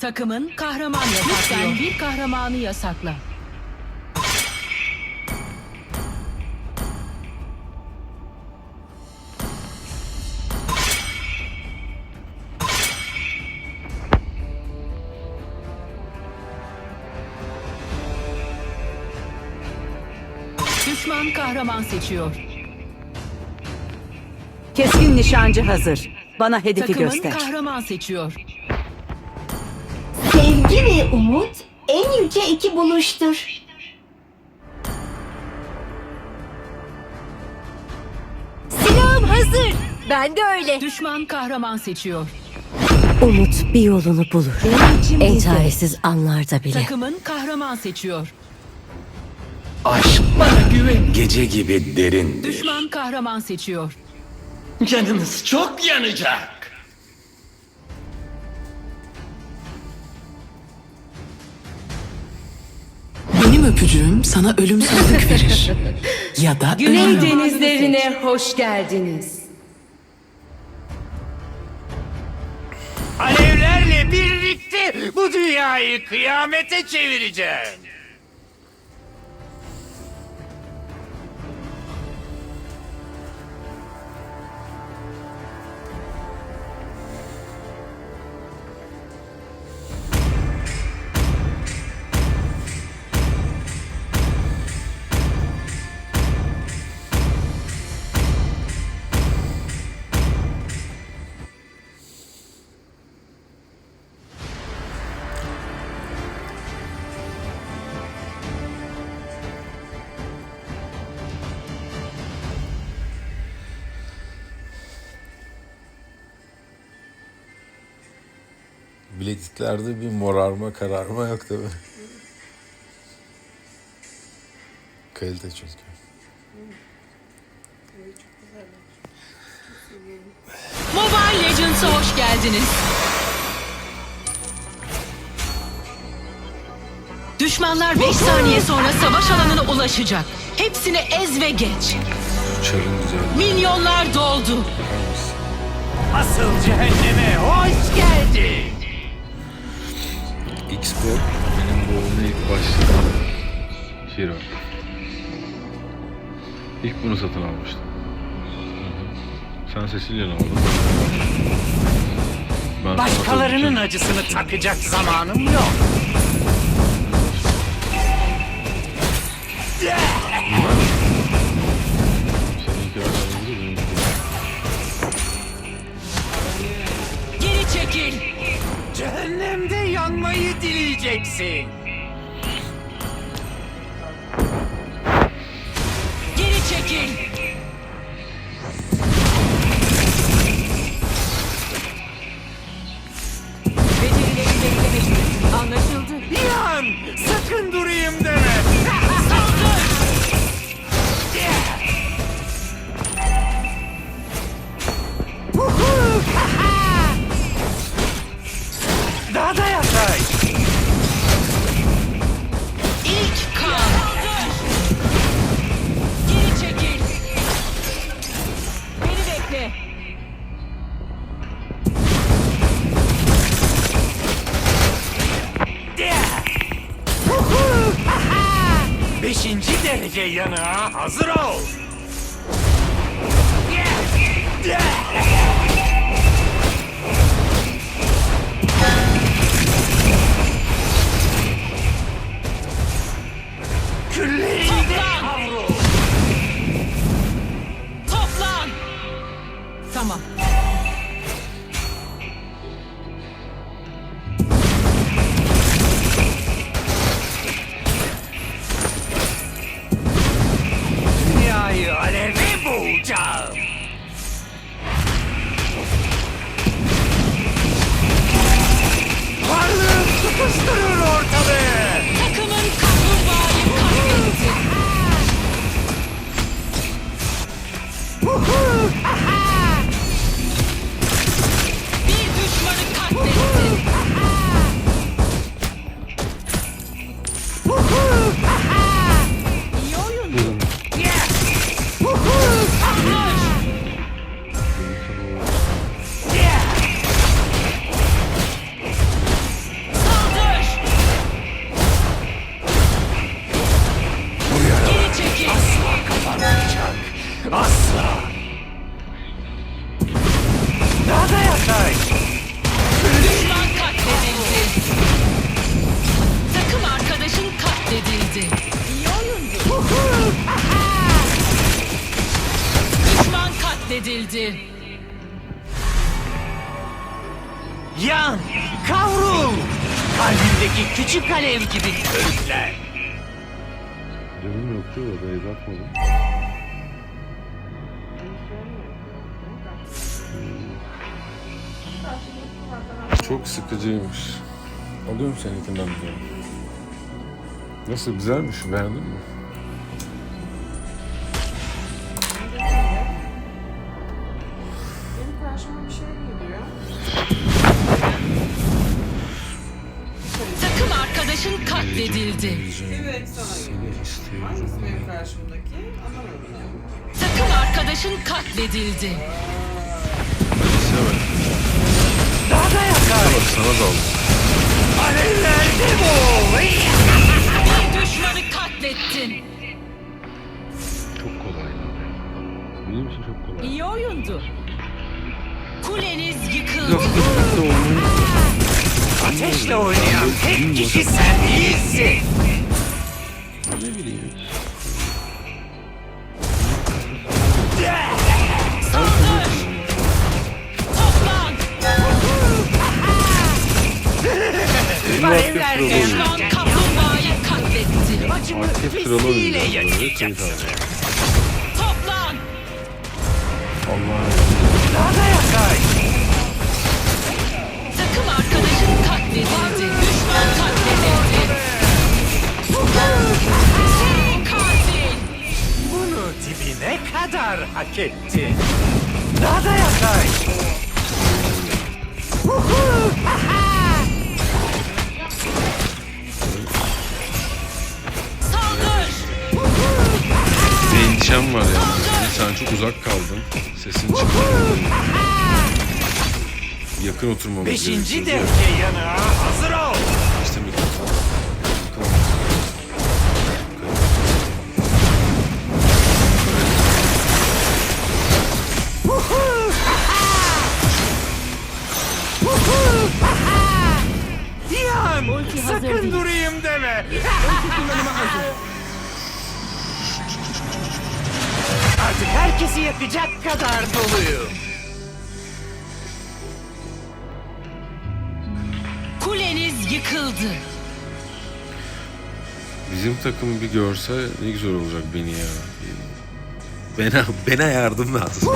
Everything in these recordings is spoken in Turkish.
Takımın kahraman yasaklıyor. Lütfen bir kahramanı yasakla. Düşman kahraman seçiyor. Keskin nişancı hazır. Bana hedefi Takımın göster. kahraman seçiyor. Sevgi ve umut en yüce iki buluştur. Silahım hazır. Ben de öyle. Düşman kahraman seçiyor. Umut bir yolunu bulur. İçin En çaresiz anlarda bile. Takımın kahraman seçiyor. Aşk bana güven. Gece gibi derindir. Düşman kahraman seçiyor. Canınız çok yanacak. Öpücüğüm sana ölümsüzlük verir. ya da Güney ölüm. denizlerine hoş geldiniz. Alevlerle birlikte bu dünyayı kıyamete çevireceğim. Bilekliklerde bir morarma kararma yok tabi. Kalite çünkü. Mobile Legends'a hoş geldiniz. Düşmanlar 5 saniye sonra savaş alanına ulaşacak. Hepsini ez ve geç. Çarın güzel. Milyonlar doldu. Asıl cehenneme hoş geldin. X-Borg benim bu oyuna ilk başladığım hero. İlk bunu satın almıştım. Sen Cecilia'nı aldın. Ben Başkalarının acısını takacak zamanım yok. Seninki Cehennemde yanmayı dileyeceksin. Geri çekil. Beşinci derece yanığa hazır ol. edildi. Yan, kavrul! Kalbimdeki küçük alev gibi körükler. Canım yoktu, odaya bakmadım. Çok sıkıcıymış. Alıyorum seninkini alıyorum. Nasıl güzelmiş beğendin mi? Katledildi. Takım arkadaşın katledildi. Sevmedim. Bak sana da aldım. Alevlerde bu! Bir düşmanı katlettin. Çok kolay. Benim için çok kolay. İyi oyundu. Kuleniz yıkıldı. Ateşle oynayan tek kişi sen değilsin. ne bileyim. Toplan. Alevlerde Düşman kaplumbağayı katletti. Acımı etti. Daha da. Saldır. Bir endişem var ya. Sen çok uzak kaldın. Sesin çıkmıyor. Yakın oturmamız Beşinci gerekiyor. derece yanığa hazır ol. Sakın durayım deme. Artık herkesi yakacak kadar doluyum. Kuleniz yıkıldı. Bizim takım bir görse ne güzel olacak beni ya. Bana, bana yardım lazım.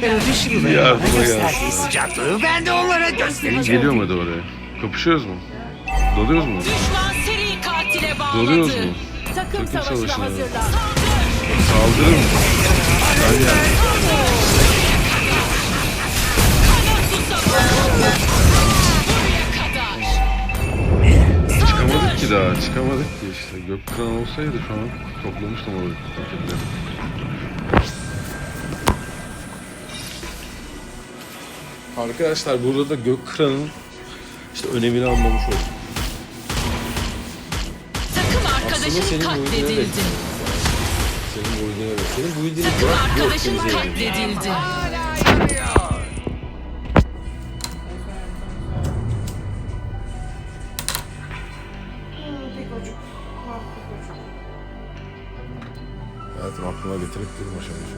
Kardeşimle Ya, bana bu ya. gösterdiği sıcaklığı ben de onlara göstereceğim. Geliyor mu hadi oraya? Kapışıyoruz mu? Dalıyoruz mu? Düşman seri katile Dalıyoruz bağladı. mu? Takım Takım savaşına hazırlan. Saldırın mı? Yani. Çıkamadık ki daha. Çıkamadık ki işte. Gökkıran olsaydı şu an toplamıştım o paketleri. Arkadaşlar burada da Gökkıran'ın işte önemini anlamış olduk. Takım senin arkadaşın bu katledildi. evet. Senin bu iyiliğine bak. Senin bu iyiliğini Takım bırak arkadaşın optimize edeyim. katledildi. Hayatım aklıma getirip durma şimdi.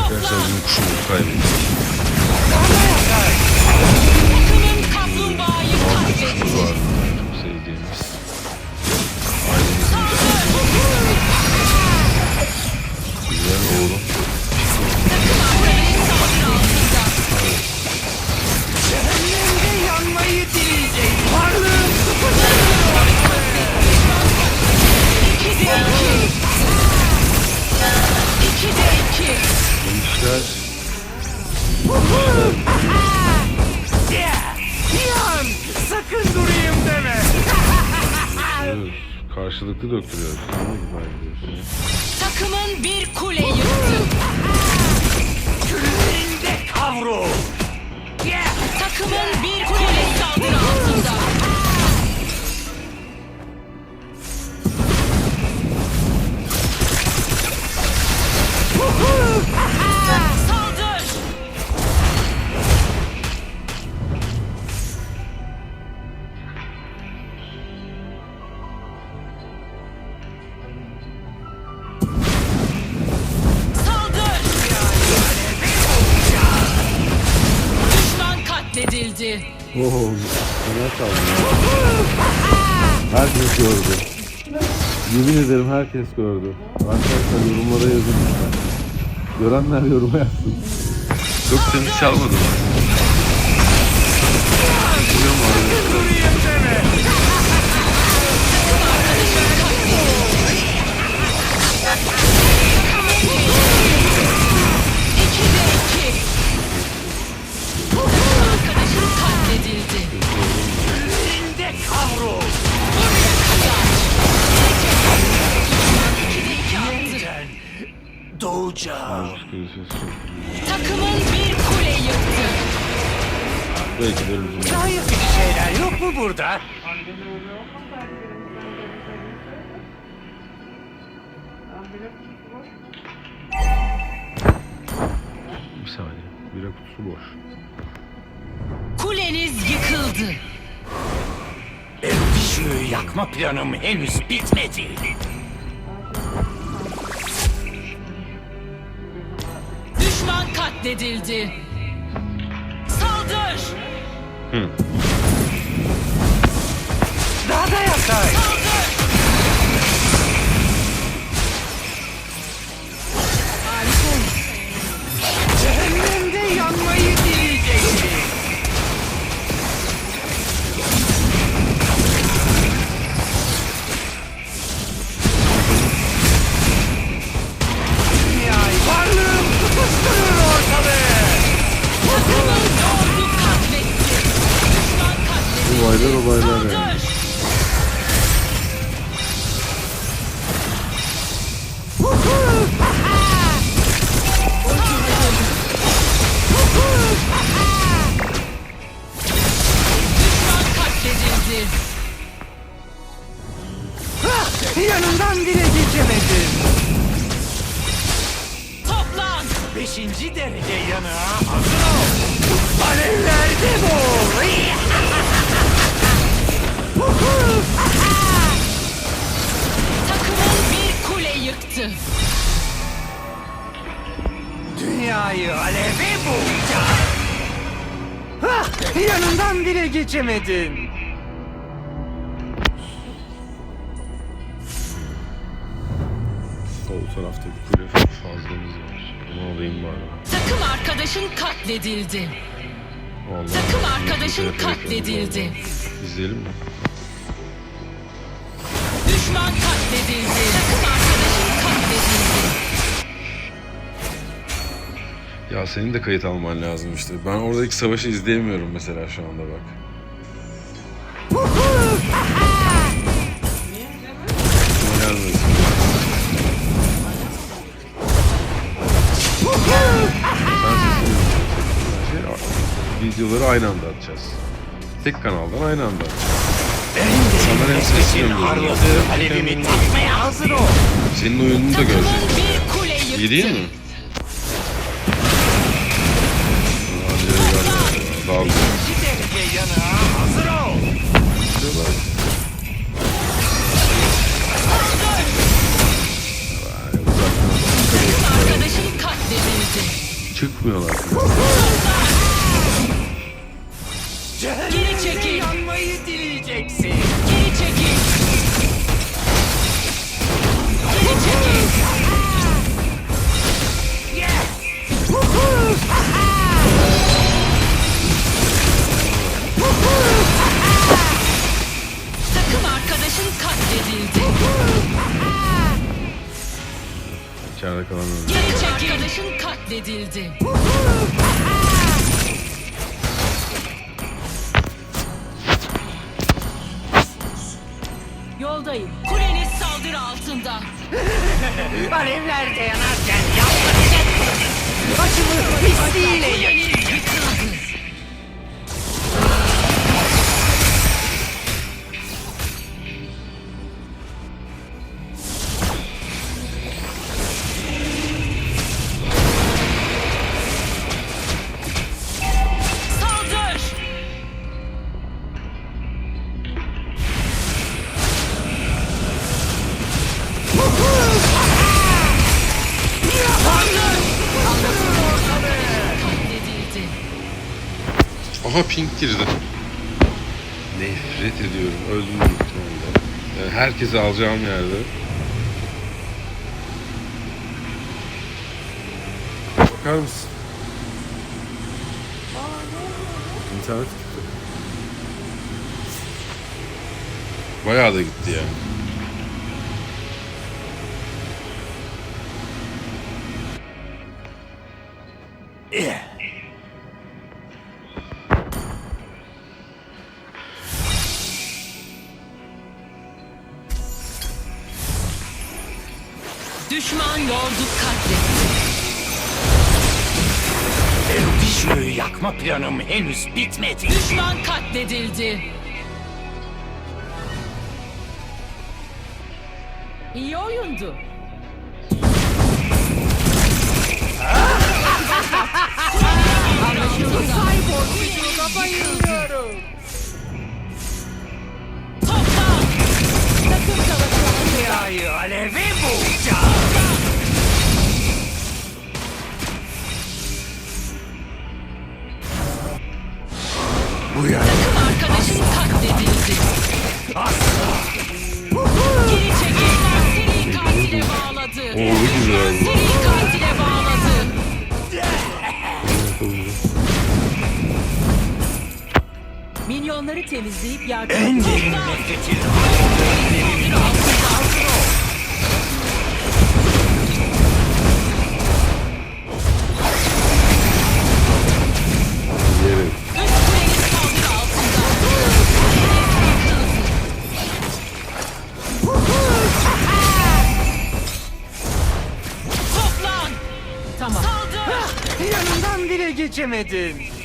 Arkadaşlar bizim kuşumuzu kaybettik. Küllerinde kavrul. Takımın bir kule Yemin ederim herkes gördü. Arkadaşlar yorumlara yazın lütfen. Görenler yoruma yazsın. Çok temiz çalmadı mı? Arkadaşın katledildi. Elinde kavrul. Çok. Takımın bir kule yıktı. Belki de lüzum. Yapıcı şeyler yok mu burada? Bir saniye. Bira kutusu boş. Kuleniz yıkıldı. Erdişiği yakma planım henüz bitmedi. Katledildi. Saldır! Daha da yakar. Olaylar olaylar yani. Geçemedin. Sol tarafta bir kule fazlamız var. Onu alayım bari. Takım arkadaşın katledildi. Vallahi Takım arkadaşın katledildi. İzleyelim mi? Düşman katledildi. Takım arkadaşın katledildi. Ya senin de kayıt alman lazım işte. Ben oradaki savaşı izleyemiyorum mesela şu anda bak. Videoları aynı anda atacağız. Tek kanaldan aynı anda atacağız. İnsanlar hem sesini hem. Senin oyununu da görecek. İyi değil mi? Hadi gel. Dalga. Geri çekil. yanmayı dileyeceksin. Geri çekil. Geri çekil. Takım arkadaşın katledildi. İçeride kalan. Geri çekil. Arkadaşın katledildi. Yoldayım. Kuleniz saldırı altında. Alevlerde yanarken yanmayacaksın. Başımı pisliğiyle yak. Aha pink girdi. Nefret ediyorum. Öldüm muhtemelen. Yani herkesi alacağım yerde. Bakar mısın? İnternet gitti. Bayağı da gitti ya. Düşman lordu katletti. Erudişo'yu yakma planım henüz bitmedi. Düşman katledildi. İyi oyundu. Toplan! Dünyayı aleve boğacağım. Geri. Seri katile bağladı. Seri katile bağladı. Minyonları temizleyip yardım En derin nefretin bile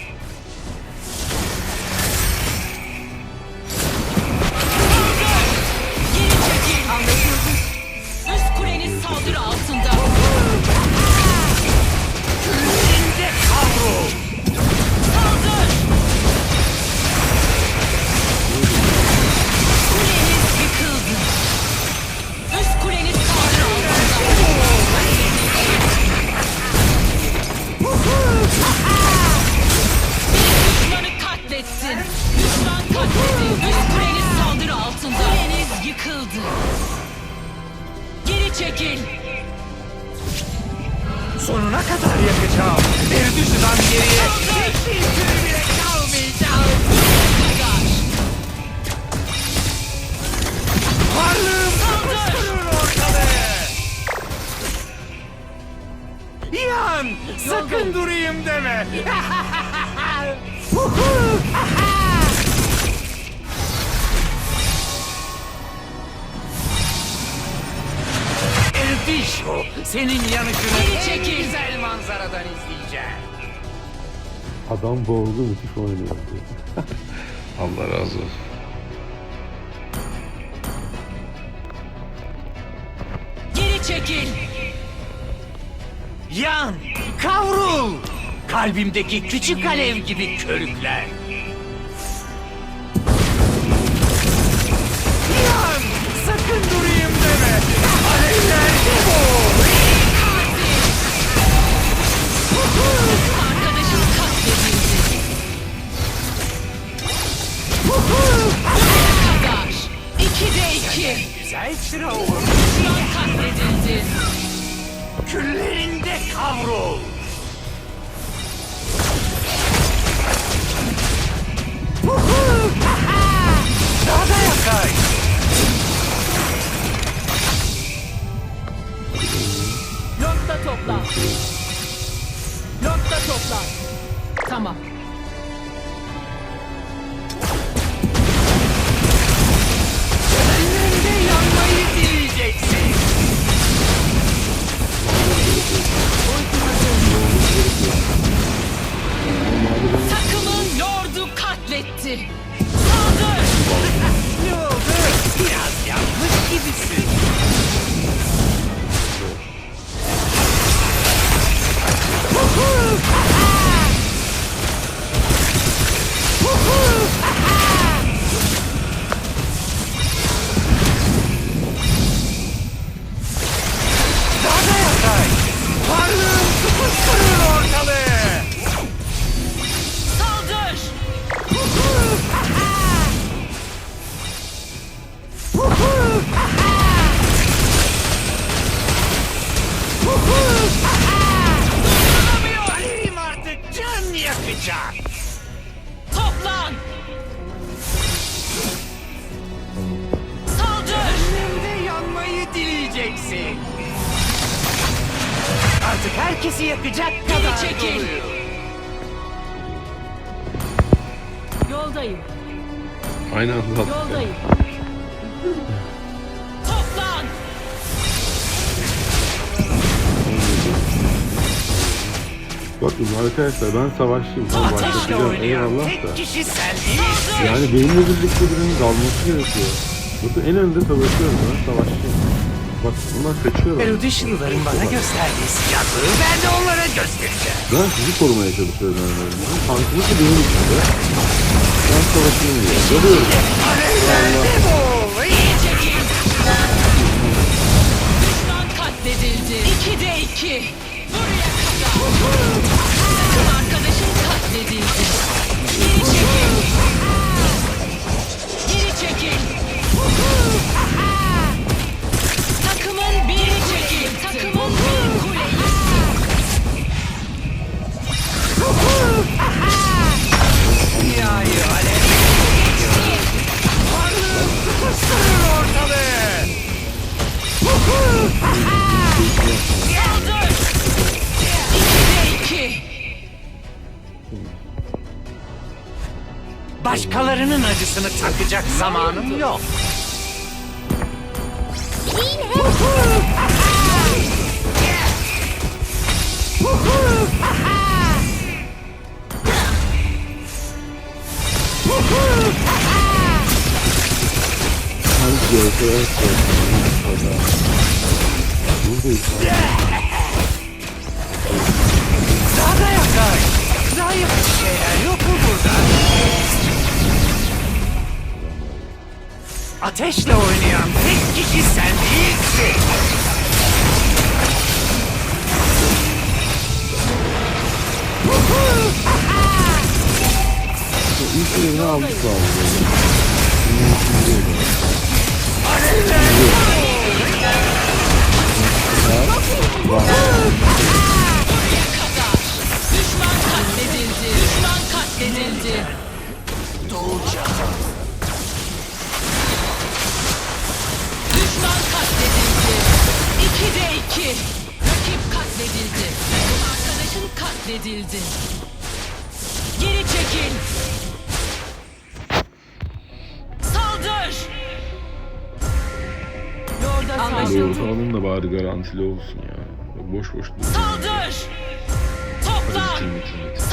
Yan! Sakın durayım deme. Erudişo, senin yanışını Geri çekil. en güzel manzaradan izleyeceğim. Adam boğuldu müthiş oynuyor. Allah razı olsun. Yan, kavrul. Kalbimdeki küçük alev gibi körükler. Yan, sakın durayım deme. Alevlerde boğul. Arkadaşın katledildi. Kagar. İkide iki. Güzel çıra olur. Olacak. Toplan! Saldır! Önümde yanmayı dileyeceksin. Artık herkesi yakacak kadar çekil. Yoldayım, Aynı anda yoldayım. Bakın arkadaşlar ben savaşçıyım. Ateşle başlatacağım. Eyvallah da. Yani benimle birlikte birinin dalması gerekiyor. Bakın en önde savaşıyorum ben savaşçıyım. Bak bunlar kaçıyorlar. Erudişinlerin bana gösterdiği sıcaklığı ben de onlara göstereceğim. Ben sizi korumaya çalışıyorum. Bizim tankımız da benim içinde. Ben savaşıyorum diye. Geri çekil! Düşman katledildi. İkide iki. Buraya kadar. Katledildi. Geri çekil! Geri çekil! Takımın biri çekil. Takımın bir kule Dünyayı geçti. Varlığın tutuşturur ortalığı. Başkalarının acısını takacak zamanım yok. Daha da yakar. Daha yapıcı şeyler yok mu burada? Ateşle oynayan tek kişi sen değilsin. İlk yerini aldık abi. Düşman katledildi. Düşman katledildi. Düşman katledildi. İkide iki. Rakip katledildi. Takım arkadaşın katledildi. Geri çekil. Saldır. Yolda Doğru alın da bari garantili olsun ya. Boş boş dur. Saldır. Toplan. Bitir.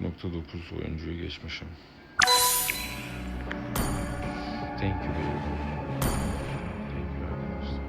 %94.9 oyuncuyu geçmişim. Thank you. Thank you arkadaşlar.